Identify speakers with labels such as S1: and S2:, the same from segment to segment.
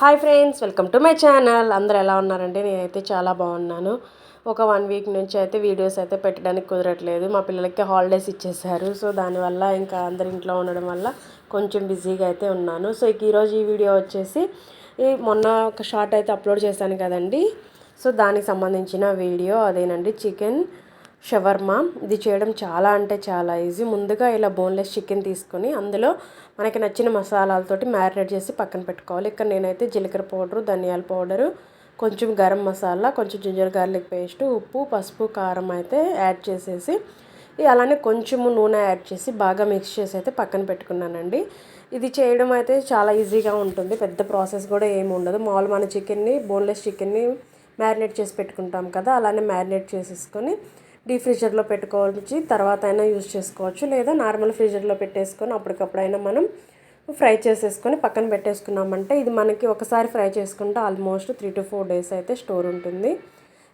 S1: Hi friends welcome to my channel. అందరు ఎలా ఉన్నారంటే నేనైతే చాలా బాగున్నాను. ఒక వన్ వీక్ నుంచి అయితే వీడియోస్ అయితే పెట్టడానికి కుదరట్లేదు. మా పిల్లలకి హాలిడేస్ ఇచ్చేసారు సో దానివల్ల ఇంకా అందరి ఇంట్లో ఉండడం వల్ల కొంచెం బిజీగా అయితే ఉన్నాను. సో ఇక ఈరోజు ఈ వీడియో వచ్చేసి ఈ మొన్న ఒక షార్ట్ అయితే అప్లోడ్ చేశాను కదండి. సో దానికి సంబంధించిన వీడియో అదేనండి చికెన్ షవర్మా. ఇది చేయడం చాలా అంటే చాలా ఈజీ. ముందుగా ఇలా బోన్లెస్ చికెన్ తీసుకొని అందులో మనకి నచ్చిన మసాలాలతోటి మ్యారినేట్ చేసి పక్కన పెట్టుకోవాలి. ఇక్కడ నేనైతే జీలకర్ర పౌడరు ధనియాల పౌడరు కొంచెం గరం మసాలా కొంచెం జింజర్ గార్లిక్ పేస్ట్ ఉప్పు పసుపు కారం అయితే యాడ్ చేసేసి అలానే కొంచెము నూనె యాడ్ చేసి బాగా మిక్స్ చేసి అయితే పక్కన పెట్టుకున్నానండి. ఇది చేయడం అయితే చాలా ఈజీగా ఉంటుంది. పెద్ద ప్రాసెస్ కూడా ఏమి ఉండదు. మామూలు మన చికెన్ని బోన్లెస్ చికెన్ని మ్యారినేట్ చేసి పెట్టుకుంటాం కదా అలానే మ్యారినేట్ చేసేసుకొని డీప్ ఫ్రీజర్లో పెట్టుకోవచ్చు తర్వాత అయినా యూజ్ చేసుకోవచ్చు. లేదా నార్మల్ ఫ్రీజర్లో పెట్టేసుకొని అప్పటికప్పుడైనా మనం ఫ్రై చేసేసుకొని పక్కన పెట్టేసుకున్నామంటే ఇది మనకి ఒకసారి ఫ్రై చేసుకుంటే almost three to four days అయితే స్టోర్ ఉంటుంది.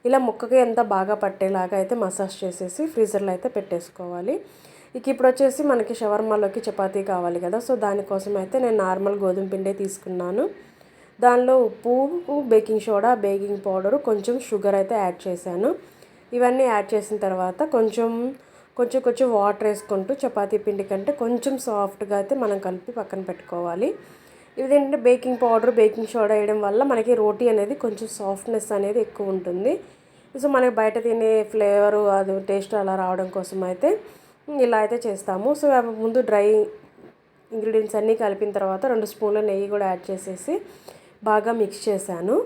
S1: ఇలా ముక్కకి ఎంత బాగా పట్టేలాగా అయితే మసాజ్ చేసేసి ఫ్రీజర్లో అయితే పెట్టేసుకోవాలి. ఇక ఇప్పుడు వచ్చేసి మనకి షవర్మాలోకి చపాతీ కావాలి కదా. సో దానికోసం అయితే నేను నార్మల్ గోధుమ పిండే తీసుకున్నాను. దానిలో ఉప్పు బేకింగ్ సోడా బేకింగ్ పౌడరు కొంచెం షుగర్ అయితే యాడ్ చేశాను. ఇవన్నీ యాడ్ చేసిన తర్వాత కొంచెం కొంచెం కొంచెం వాటర్ వేసుకుంటూ చపాతీ పిండి కంటే కొంచెం సాఫ్ట్గా అయితే మనం కలిపి పక్కన పెట్టుకోవాలి. ఇదేంటంటే బేకింగ్ పౌడర్ బేకింగ్ సోడా వేయడం వల్ల మనకి రోటీ అనేది కొంచెం సాఫ్ట్నెస్ అనేది ఎక్కువ ఉంటుంది. సో మనకి బయట తినే ఫ్లేవర్ అది టేస్ట్ అలా రావడం కోసం అయితే ఇలా అయితే చేస్తాము. సో ముందు డ్రై ఇంగ్రీడియంట్స్ అన్నీ కలిపిన తర్వాత రెండు స్పూన్ల నెయ్యి కూడా యాడ్ చేసేసి బాగా మిక్స్ చేశాను.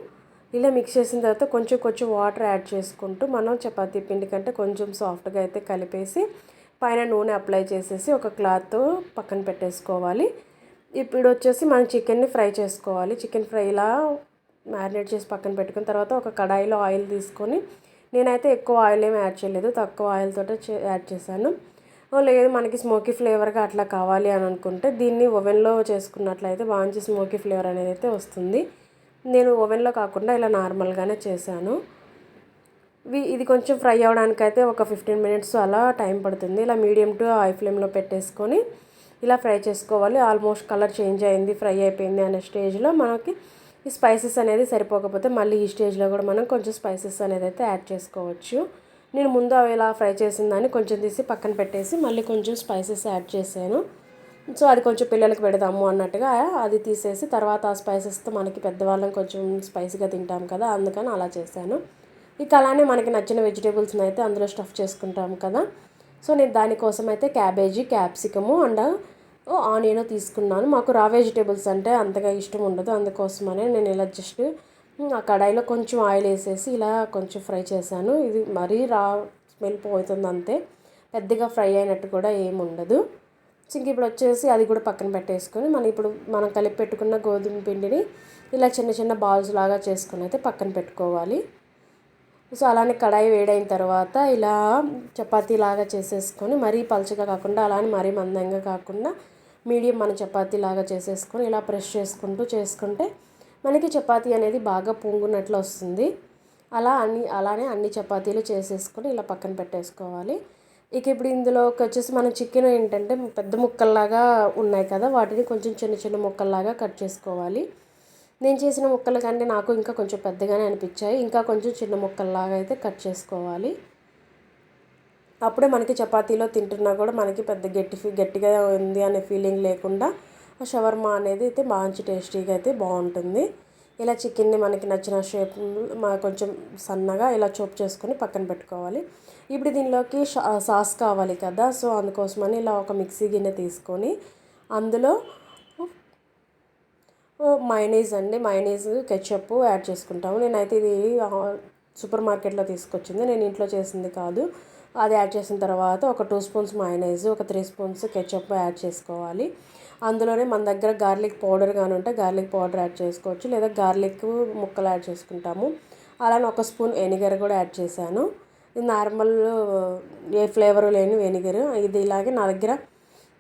S1: ఇలా మిక్స్ చేసిన తర్వాత కొంచెం కొంచెం వాటర్ యాడ్ చేసుకుంటూ మనం చపాతీ పిండి కంటే కొంచెం సాఫ్ట్గా అయితే కలిపేసి పైన నూనె అప్లై చేసేసి ఒక క్లాత్ పక్కన పెట్టేసుకోవాలి. ఇప్పుడు వచ్చేసి మనం చికెన్ని ఫ్రై చేసుకోవాలి. చికెన్ ఫ్రై ఇలా మ్యారినేట్ చేసి పక్కన పెట్టుకున్న తర్వాత ఒక కడాయిలో ఆయిల్ తీసుకొని నేనైతే ఎక్కువ ఆయిల్ ఏమి యాడ్ చేయలేదు. తక్కువ ఆయిల్ యాడ్ చేశాను. లేదు మనకి స్మోకీ ఫ్లేవర్గా అట్లా కావాలి అని అనుకుంటే దీన్ని ఓవెన్లో చేసుకున్నట్లయితే మంచి స్మోకీ ఫ్లేవర్ అనేది అయితే వస్తుంది. నేను ఓవెన్లో కాకుండా ఇలా నార్మల్గానే చేశాను. ఇది కొంచెం ఫ్రై అవడానికైతే ఒక ఫిఫ్టీన్ మినిట్స్ అలా టైం పడుతుంది. ఇలా మీడియం టు హై ఫ్లేమ్లో పెట్టేసుకొని ఇలా ఫ్రై చేసుకోవాలి. ఆల్మోస్ట్ కలర్ చేంజ్ అయింది ఫ్రై అయిపోయింది అనే స్టేజ్లో మనకి ఈ స్పైసెస్ అనేది సరిపోకపోతే మళ్ళీ ఈ స్టేజ్లో కూడా మనం కొంచెం స్పైసెస్ అనేది అయితే యాడ్ చేసుకోవచ్చు. నేను ముందు అవి ఇలా ఫ్రై చేసిన దాన్ని కొంచెం తీసి పక్కన పెట్టేసి మళ్ళీ కొంచెం స్పైసెస్ యాడ్ చేశాను. సో అది కొంచెం పిల్లలకి పెడదాము అన్నట్టుగా అది తీసేసి తర్వాత ఆ స్పైసెస్తో మనకి పెద్దవాళ్ళం కొంచెం స్పైసీగా తింటాం కదా అందుకని అలా చేశాను. ఇక అలానే మనకి నచ్చిన వెజిటేబుల్స్ని అయితే అందులో స్టఫ్ చేసుకుంటాం కదా. సో నేను దానికోసం అయితే క్యాబేజీ క్యాప్సికము అండ్ ఆనియన్ తీసుకున్నాను. మాకు రా వెజిటేబుల్స్ అంటే అంతగా ఇష్టం ఉండదు. అందుకోసమనే నేను ఇలా జస్ట్ ఆ కడాయిలో కొంచెం ఆయిల్ వేసేసి ఇలా కొంచెం ఫ్రై చేశాను. ఇది మరీ రా స్మెల్ పోతుంది అంతే. పెద్దగా ఫ్రై అయినట్టు కూడా ఏమి ఉండదు ఇంక ఇప్పుడు వచ్చేసి అది కూడా పక్కన పెట్టేసుకొని మనం ఇప్పుడు మనం కలిపి పెట్టుకున్న గోధుమ పిండిని ఇలా చిన్న చిన్న బాల్స్ లాగా చేసుకుని అయితే పక్కన పెట్టుకోవాలి. సో అలానే కడాయి వేడైన తర్వాత ఇలా చపాతీ లాగా చేసేసుకొని మరీ పలుచగా కాకుండా అలానే మరీ మందంగా కాకుండా మీడియం మన చపాతీ లాగా చేసేసుకొని ఇలా ప్రెస్ చేసుకుంటూ చేసుకుంటే మనకి చపాతీ అనేది బాగా పొంగునట్లు వస్తుంది. అలా అన్ని అలానే అన్ని చపాతీలు చేసేసుకొని ఇలా పక్కన పెట్టేసుకోవాలి. ఇక ఇప్పుడు ఇందులోకి వచ్చేసి మన చికెన్ ఏంటంటే పెద్ద ముక్కల్లాగా ఉన్నాయి కదా వాటిని కొంచెం చిన్న చిన్న ముక్కల్లాగా కట్ చేసుకోవాలి. నేను చేసిన ముక్కల కంటే నాకు ఇంకా కొంచెం పెద్దగానే అనిపించాయి. ఇంకా కొంచెం చిన్న ముక్కల్లాగా అయితే కట్ చేసుకోవాలి. అప్పుడే మనకి చపాతీలో తింటున్నా కూడా మనకి పెద్ద గట్టి గట్టిగా ఉంది అనే ఫీలింగ్ లేకుండా షవర్మా అనేది అయితే మంచి టేస్టీగా అయితే బాగుంటుంది. ఇలా చికెన్ని మనకి నచ్చిన షేప్ కొంచెం సన్నగా ఇలా చోప్ చేసుకొని పక్కన పెట్టుకోవాలి. ఇప్పుడు దీనిలోకి సాస్ కావాలి కదా సో అందుకోసమని ఇలా ఒక మిక్సీ గిన్నె తీసుకొని అందులో మైనీస్ అండి మైనీస్ కెచప్ యాడ్ చేసుకుంటాము. నేనైతే ఇది సూపర్ మార్కెట్లో తీసుకొచ్చింది. నేను ఇంట్లో చేసింది కాదు. అది యాడ్ చేసిన తర్వాత ఒక టూ స్పూన్స్ మైనైజ్ ఒక త్రీ స్పూన్స్ కెచప్ యాడ్ చేసుకోవాలి. అందులోనే మన దగ్గర గార్లిక్ పౌడర్ కానీ ఉంటే గార్లిక్ పౌడర్ యాడ్ చేసుకోవచ్చు. లేదా గార్లిక్ ముక్కలు యాడ్ చేసుకుంటాము. అలానే ఒక స్పూన్ వెనిగర్ కూడా యాడ్ చేశాను. ఇది నార్మల్ ఏ ఫ్లేవర్ లేని వెనిగర్ ఇది ఇలాగే నా దగ్గర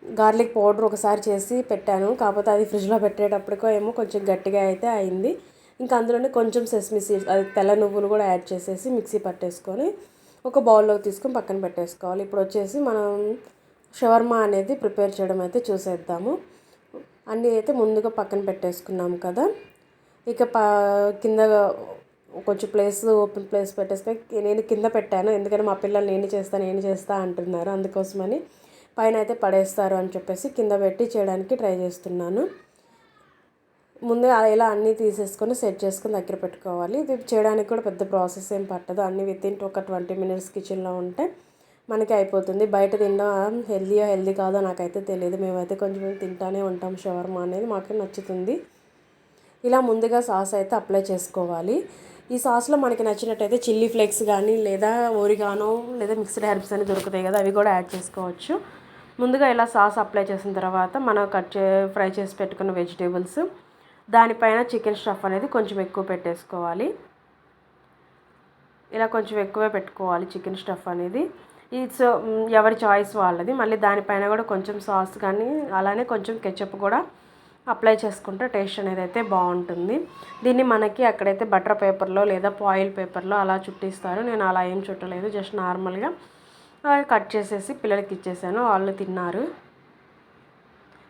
S1: గార్లిక్ పౌడర్ ఒకసారి చేసి పెట్టాను. కాకపోతే అది ఫ్రిడ్జ్లో పెట్టేటప్పటికో ఏమో కొంచెం గట్టిగా అయితే అయింది. ఇంకా అందులోనే కొంచెం సెస్మి సీడ్స్ అది తెల్ల నువ్వులు కూడా యాడ్ చేసేసి మిక్సీ పట్టేసుకొని ఒక బౌల్లోకి తీసుకొని పక్కన పెట్టేసుకోవాలి. ఇప్పుడు వచ్చేసి మనం షవర్మా అనేది ప్రిపేర్ చేయడం అయితే చూసేద్దాము. అన్నీ అయితే ముందుగా పక్కన పెట్టేసుకున్నాము కదా. ఇక పా కింద కొంచెం ప్లేస్ ఓపెన్ ప్లేస్ పెట్టేస్తే నేను కింద పెట్టాను. ఎందుకంటే మా పిల్లలు నేను చేస్తాను నేను చేస్తా అంటున్నారు అందుకోసమని. పైన అయితే పడేస్తారు అని చెప్పేసి కింద పెట్టి చేయడానికి ట్రై చేస్తున్నాను. ముందే ఇలా అన్నీ తీసేసుకొని సెట్ చేసుకొని దగ్గర పెట్టుకోవాలి. ఇది చేయడానికి కూడా పెద్ద ప్రాసెస్ ఏం పట్టదు. అన్నీ విత్ ఇన్ ఒక ట్వంటీ మినిట్స్ కిచెన్లో ఉంటే మనకి అయిపోతుంది. బయట తినడం హెల్దీయో హెల్దీ కాదో నాకైతే తెలియదు. మేమైతే కొంచెం తింటానే ఉంటాం షవర్మా అనేది మాకు నచ్చుతుంది. ఇలా ముందుగా సాస్ అయితే అప్లై చేసుకోవాలి. ఈ సాస్లో మనకి నచ్చినట్టయితే చిల్లీ ఫ్లేక్స్ కానీ లేదా ఓరిగానో లేదా మిక్స్డ్ హెర్బ్స్ అని దొరుకుతాయి కదా అవి కూడా యాడ్ చేసుకోవచ్చు. ముందుగా ఇలా సాస్ అప్లై చేసిన తర్వాత మనం కట్ చే ఫ్రై చేసి పెట్టుకున్న వెజిటేబుల్స్ దానిపైన చికెన్ స్టఫ్ అనేది కొంచెం ఎక్కువ పెట్టేసుకోవాలి. ఇలా కొంచెం ఎక్కువే పెట్టుకోవాలి చికెన్ స్టఫ్ అనేది. ఇట్స్ ఎవరి చాయిస్ వాళ్ళది. మళ్ళీ దానిపైన కూడా కొంచెం సాస్ కానీ అలానే కొంచెం కెచప్ కూడా అప్లై చేసుకుంటే టేస్ట్ అనేది అయితే బాగుంటుంది. దీన్ని మనకి అక్కడైతే బటర్ పేపర్లో లేదా పాయిల్ పేపర్లో అలా చుట్టిస్తారు. నేను అలా ఏం చుట్టలేదు. జస్ట్ నార్మల్గా కట్ చేసేసి పిల్లలకి ఇచ్చేసాను. వాళ్ళు తిన్నారు.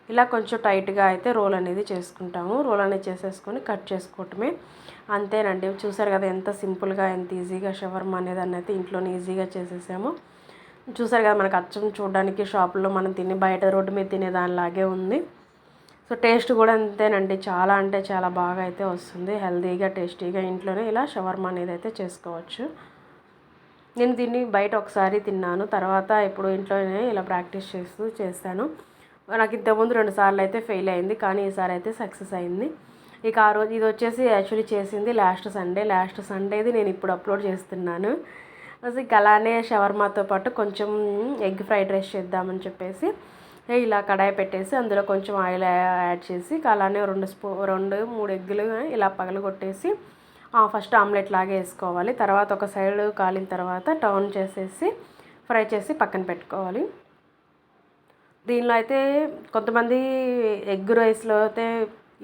S1: ఇలా కొంచెం టైట్గా అయితే రోల్ అనేది చేసుకుంటాము. రోల్ అనేది చేసేసుకొని కట్ చేసుకోవటమే. అంతేనండి. చూసారు కదా ఎంత సింపుల్గా ఎంత ఈజీగా షవర్మా అనేది అయితే ఇంట్లోనే ఈజీగా చేసేసాము. చూసారు కదా మనకు అచ్చం చూడడానికి షాపులో మనం తిని బయట రోడ్డు మీద తినే దానిలాగే ఉంది. సో టేస్ట్ కూడా అంతేనండి. చాలా అంటే చాలా బాగా అయితే వస్తుంది. హెల్తీగా టేస్టీగా ఇంట్లోనే ఇలా షవర్మా అనేది అయితే చేసుకోవచ్చు. నేను దీన్ని బయట ఒకసారి తిన్నాను. తర్వాత ఇప్పుడు ఇంట్లోనే ఇలా ప్రాక్టీస్ చేస్తూ చేస్తాను. నాకు ఇంతకుముందు రెండు సార్లు అయితే ఫెయిల్ అయింది కానీ ఈసారి అయితే సక్సెస్ అయింది. ఇక ఆ రోజు ఇది వచ్చేసి యాక్చువల్లీ చేసింది లాస్ట్ సండే లాస్ట్ సండేది నేను ఇప్పుడు అప్లోడ్ చేస్తున్నాను. ఇక అలానే షవర్మాతో పాటు కొంచెం ఎగ్ ఫ్రైడ్ రైస్ చేద్దామని చెప్పేసి ఇలా కడాయి పెట్టేసి అందులో కొంచెం ఆయిల్ యాడ్ చేసి అలానే రెండు స్పూ రెండు మూడు ఎగ్గులు ఇలా పగలు కొట్టేసి ఫస్ట్ ఆమ్లెట్ లాగే వేసుకోవాలి. తర్వాత ఒక సైడ్ కాలిన తర్వాత టర్న్ చేసేసి ఫ్రై చేసి పక్కన పెట్టుకోవాలి. దీనిలో అయితే కొంతమంది ఎగ్ రైస్లో అయితే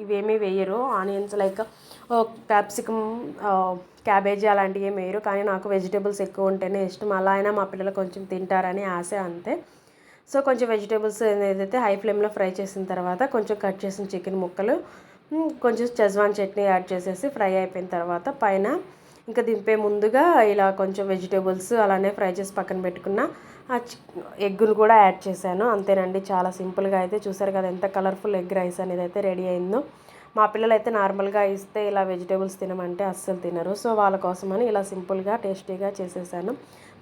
S1: ఇవేమీ వేయరు. ఆనియన్స్ లైక్ క్యాప్సికమ్ క్యాబేజీ అలాంటివి ఏమి వేయరు. కానీ నాకు వెజిటేబుల్స్ ఎక్కువ ఉంటేనే ఇష్టం. అలా అయినా మా పిల్లలు కొంచెం తింటారని ఆశ అంతే. సో కొంచెం వెజిటేబుల్స్ ఏదైతే హై ఫ్లేమ్లో ఫ్రై చేసిన తర్వాత కొంచెం కట్ చేసిన చికెన్ ముక్కలు కొంచెం చెజ్వాన్ చట్నీ యాడ్ చేసేసి ఫ్రై అయిపోయిన తర్వాత పైన ఇంకా దింపే ముందుగా ఇలా కొంచెం వెజిటేబుల్స్ అలానే ఫ్రై చేసి పక్కన పెట్టుకున్న ఎగ్గును కూడా యాడ్ చేశాను. అంతేనండి చాలా సింపుల్గా అయితే చూసారు కదా ఎంత కలర్ఫుల్ ఎగ్ రైస్ అనేది అయితే రెడీ అయిందో. మా పిల్లలు అయితే నార్మల్గా ఇస్తే ఇలా వెజిటేబుల్స్ తినమంటే అస్సలు తినరు. సో వాళ్ళ కోసమని ఇలా సింపుల్గా టేస్టీగా చేసేసాను.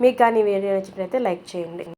S1: మీకు కానీ వీడియో నచ్చినట్లయితే లైక్ చేయండి.